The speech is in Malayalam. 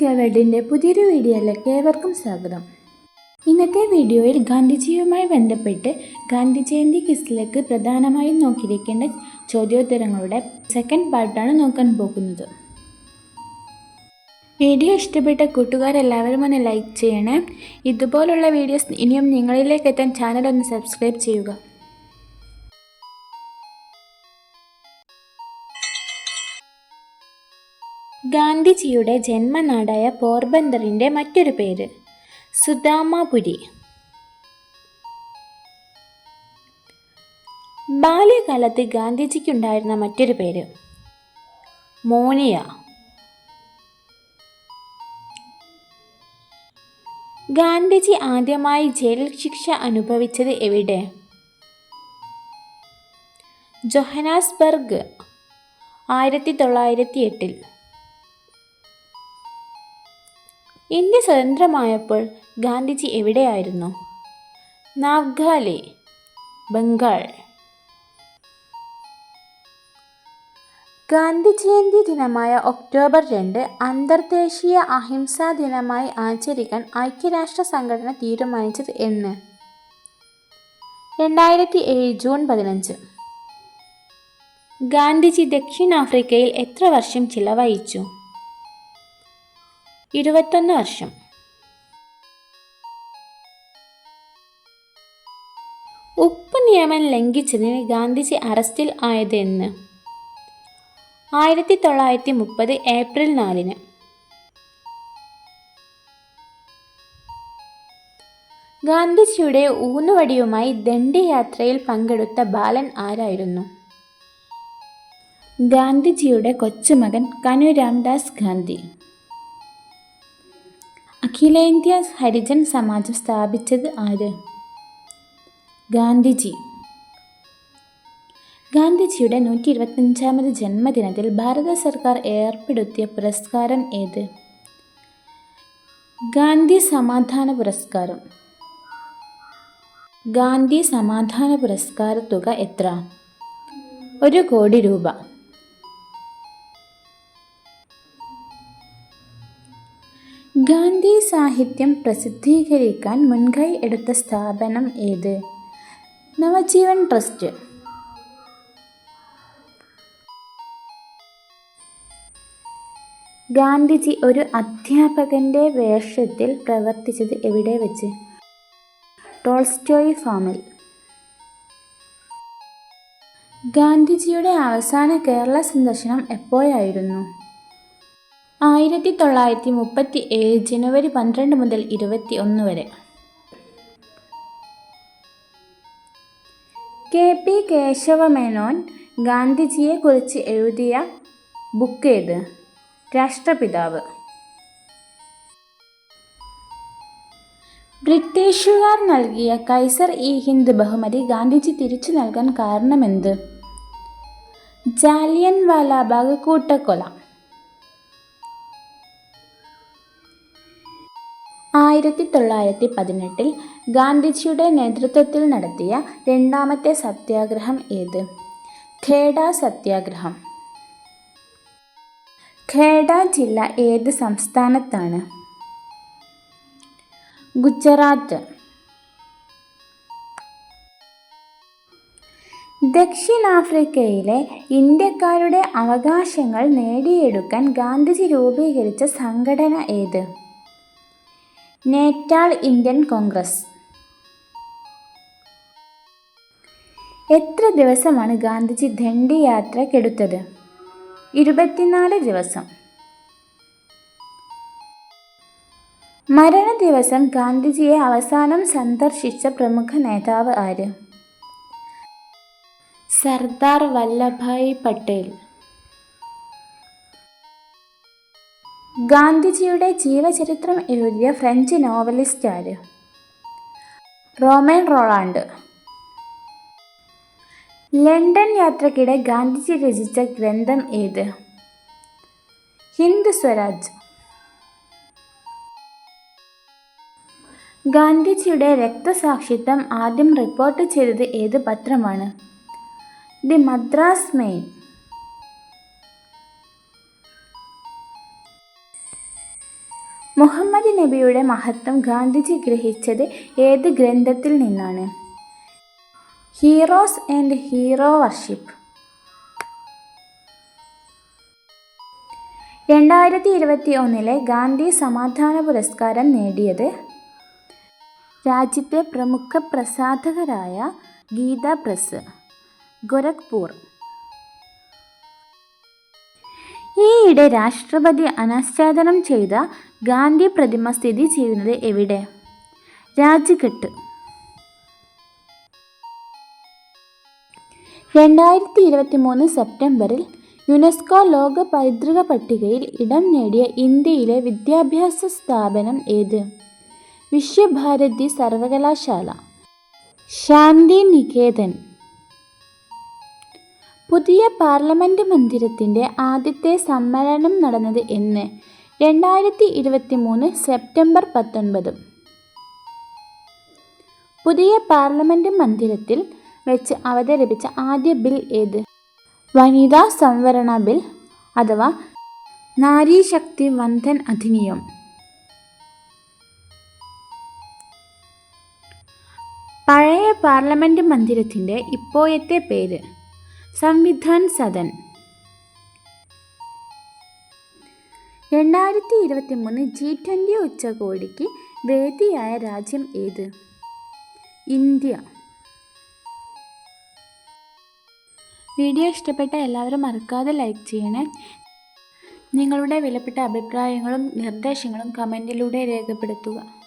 കെ വേൾഡിന്റെ പുതിയൊരു വീഡിയോയിലേക്ക് ഏവർക്കും സ്വാഗതം. ഇന്നത്തെ വീഡിയോയിൽ ഗാന്ധിജിയുമായി ബന്ധപ്പെട്ട് ഗാന്ധി ജയന്തി ക്വിസിലേക്ക് പ്രധാനമായും നോക്കിയിരിക്കേണ്ട ചോദ്യോത്തരങ്ങളുടെ സെക്കൻഡ് പാർട്ടാണ് നോക്കാൻ പോകുന്നത്. വീഡിയോ ഇഷ്ടപ്പെട്ട കൂട്ടുകാരെല്ലാവരും ഒന്ന് ലൈക്ക് ചെയ്യണേ. ഇതുപോലുള്ള വീഡിയോസ് ഇനിയും നിങ്ങളിലേക്ക് എത്താൻ ചാനൽ ഒന്ന് സബ്സ്ക്രൈബ് ചെയ്യുക. ഗാന്ധിജിയുടെ ജന്മനാടായ പോർബന്തറിന്റെ മറ്റൊരു പേര് സുദാമാപുരി ബാല്യകാലത്ത് ഗാന്ധിജിക്കുണ്ടായിരുന്ന മറ്റൊരു പേര് മോനിയ. ഗാന്ധിജി ആദ്യമായി ജയിൽ ശിക്ഷ അനുഭവിച്ചത് എവിടെ? ജൊഹനാസ്ബർഗ് ആയിരത്തി തൊള്ളായിരത്തി എട്ടിൽ ഇന്ത്യ സ്വതന്ത്രമായപ്പോൾ ഗാന്ധിജി എവിടെയായിരുന്നു? നാവ്ഗാലെ ബംഗാൾ. ഗാന്ധി ജയന്തി ദിനമായ ഒക്ടോബർ രണ്ട് അന്തർദേശീയ അഹിംസാ ദിനമായി ആചരിക്കാൻ ഐക്യരാഷ്ട്ര സംഘടന തീരുമാനിച്ചത് എന്ന്. രണ്ടായിരത്തി ഏഴ് ജൂൺ പതിനഞ്ച്. ഗാന്ധിജി ദക്ഷിണാഫ്രിക്കയിൽ എത്ര വർഷം ചിലവഴിച്ചു? ഇരുപത്തൊന്ന് വർഷം. ഉപ്പ് നിയമം ലംഘിച്ചതിന് ഗാന്ധിജി അറസ്റ്റിൽ ആയത് എന്ന് ആയിരത്തി തൊള്ളായിരത്തി മുപ്പത് ഏപ്രിൽ നാലിന്. ഗാന്ധിജിയുടെ ഊന്നുവടിയുമായി ദണ്ഡിയാത്രയിൽ പങ്കെടുത്ത ബാലൻ ആരായിരുന്നു? ഗാന്ധിജിയുടെ കൊച്ചുമകൻ കനു രാംദാസ് ഗാന്ധി. അഖിലേന്ത്യാ ഹരിജൻ സമാജം സ്ഥാപിച്ചത് ആര്? ഗാന്ധിജി. ഗാന്ധിജിയുടെ നൂറ്റി ഇരുപത്തഞ്ചാമത് ജന്മദിനത്തിൽ ഭാരത സർക്കാർ ഏർപ്പെടുത്തിയ പുരസ്കാരം ഏത്? ഗാന്ധി സമാധാന പുരസ്കാരം. ഗാന്ധി സമാധാന പുരസ്കാര തുക എത്ര? ഒരു കോടി രൂപ. ഗാന്ധി സാഹിത്യം പ്രസിദ്ധീകരിക്കാൻ മുൻകൈ എടുത്ത സ്ഥാപനം ഏത്? നവജീവൻ ട്രസ്റ്റ്. ഗാന്ധിജി ഒരു അധ്യാപകന്റെ വേഷത്തിൽ പ്രവർത്തിച്ചത് എവിടെ വെച്ച്? ടോൾസ്റ്റോയി ഫാമിൽ. ഗാന്ധിജിയുടെ അവസാന കേരള സന്ദർശനം എപ്പോഴായിരുന്നു? ആയിരത്തി തൊള്ളായിരത്തി മുപ്പത്തി ഏഴ് ജനുവരി പന്ത്രണ്ട് മുതൽ ഇരുപത്തി ഒന്ന് വരെ. കെ പി കേശവമേനോൻ ഗാന്ധിജിയെക്കുറിച്ച് എഴുതിയ ബുക്ക് ഏത്? രാഷ്ട്രപിതാവ്. ബ്രിട്ടീഷുകാർ നൽകിയ കൈസർ ഇ ഹിന്ദ് ബഹുമതി ഗാന്ധിജി തിരിച്ചു നൽകാൻ കാരണമെന്ത്? ജാലിയൻ വാലാബാഗ് കൂട്ടക്കൊല. ആയിരത്തി തൊള്ളായിരത്തി പതിനെട്ടിൽ ഗാന്ധിജിയുടെ നേതൃത്വത്തിൽ നടത്തിയ രണ്ടാമത്തെ സത്യാഗ്രഹം ഏത്? ഖേഡ സത്യാഗ്രഹം. ഖേഡ ജില്ല ഏത് സംസ്ഥാനത്താണ്? ഗുജറാത്ത്. ദക്ഷിണാഫ്രിക്കയിലെ ഇന്ത്യക്കാരുടെ അവകാശങ്ങൾ നേടിയെടുക്കാൻ ഗാന്ധിജി രൂപീകരിച്ച സംഘടന ഏത്? Natal Indian Congress. എത്ര ദിവസമാണ് ഗാന്ധിജി ദണ്ഡി യാത്രക്കെടുത്തത് ഇരുപത്തിനാല് ദിവസം. മരണ ദിവസം ഗാന്ധിജിയെ അവസാനം സന്ദർശിച്ച പ്രമുഖ നേതാവ് ആര്? സർദാർ വല്ലഭായ് പട്ടേൽ. ഗാന്ധിജിയുടെ ജീവചരിത്രം എഴുതിയ ഫ്രഞ്ച് നോവലിസ്റ്റ് ആര് റോമൻ റോളാണ്ട്. ലണ്ടൻ യാത്രക്കിടെ ഗാന്ധിജി രചിച്ച ഗ്രന്ഥം ഏത്? ഹിന്ദ് സ്വരാജ്. ഗാന്ധിജിയുടെ രക്തസാക്ഷിത്വം ആദ്യം റിപ്പോർട്ട് ചെയ്തത് ഏത് പത്രമാണ്? The Madras Mail. നബിയുടെ മഹത്വം ഗാന്ധിജി ഗ്രഹിച്ചത് ഏത് ഗ്രന്ഥത്തിൽ നിന്നാണ്? ഹീറോസ് ആൻഡ് ഹീറോ വർഷിപ്പ് രണ്ടായിരത്തി ഇരുപത്തി ഒന്നിലെ ഗാന്ധി സമാധാന പുരസ്കാരം നേടിയത് രാജ്യത്തെ പ്രമുഖ പ്രസാധകരായ ഗീത പ്രസ് ഗോരഖ്പൂർ. ഈയിടെ രാഷ്ട്രപതി അനാച്ഛാദനം ചെയ്ത ഗാന്ധി പ്രതിമ സ്ഥിതി ചെയ്യുന്നത് എവിടെ? രാജ്ഘട്ട്. രണ്ടായിരത്തി ഇരുപത്തി മൂന്ന് സെപ്റ്റംബറിൽ യുനെസ്കോ ലോക പൈതൃക പട്ടികയിൽ ഇടം നേടിയ ഇന്ത്യയിലെ വിദ്യാഭ്യാസ സ്ഥാപനം ഏത്? വിശ്വഭാരതി സർവകലാശാല. ശാന്തി നികേതൻ പുതിയ പാർലമെന്റ് മന്ദിരത്തിന്റെ ആദ്യത്തെ സമ്മേളനം നടന്നത് എന്ന് രണ്ടായിരത്തി ഇരുപത്തി മൂന്ന് സെപ്റ്റംബർ പത്തൊൻപത്. പുതിയ പാർലമെന്റ് മന്ദിരത്തിൽ വെച്ച് അവതരിപ്പിച്ച ആദ്യ ബിൽ ഏത്? വനിതാ സംവരണ ബിൽ അഥവാ നാരി ശക്തി വന്ദൻ അധിനിയം. പഴയ പാർലമെന്റ് മന്ദിരത്തിന്റെ ഇപ്പോഴത്തെ പേര് സംവിധാൻ സദൻ. രണ്ടായിരത്തി ഇരുപത്തി മൂന്ന് ജി ട്വന്റി ഉച്ചകോടിക്ക് വേദിയായ രാജ്യം ഏത്? ഇന്ത്യ. വീഡിയോ ഇഷ്ടപ്പെട്ട എല്ലാവരും മറക്കാതെ ലൈക്ക് ചെയ്യണേ. നിങ്ങളുടെ വിലപ്പെട്ട അഭിപ്രായങ്ങളും നിർദ്ദേശങ്ങളും കമന്റിലൂടെ രേഖപ്പെടുത്തുക.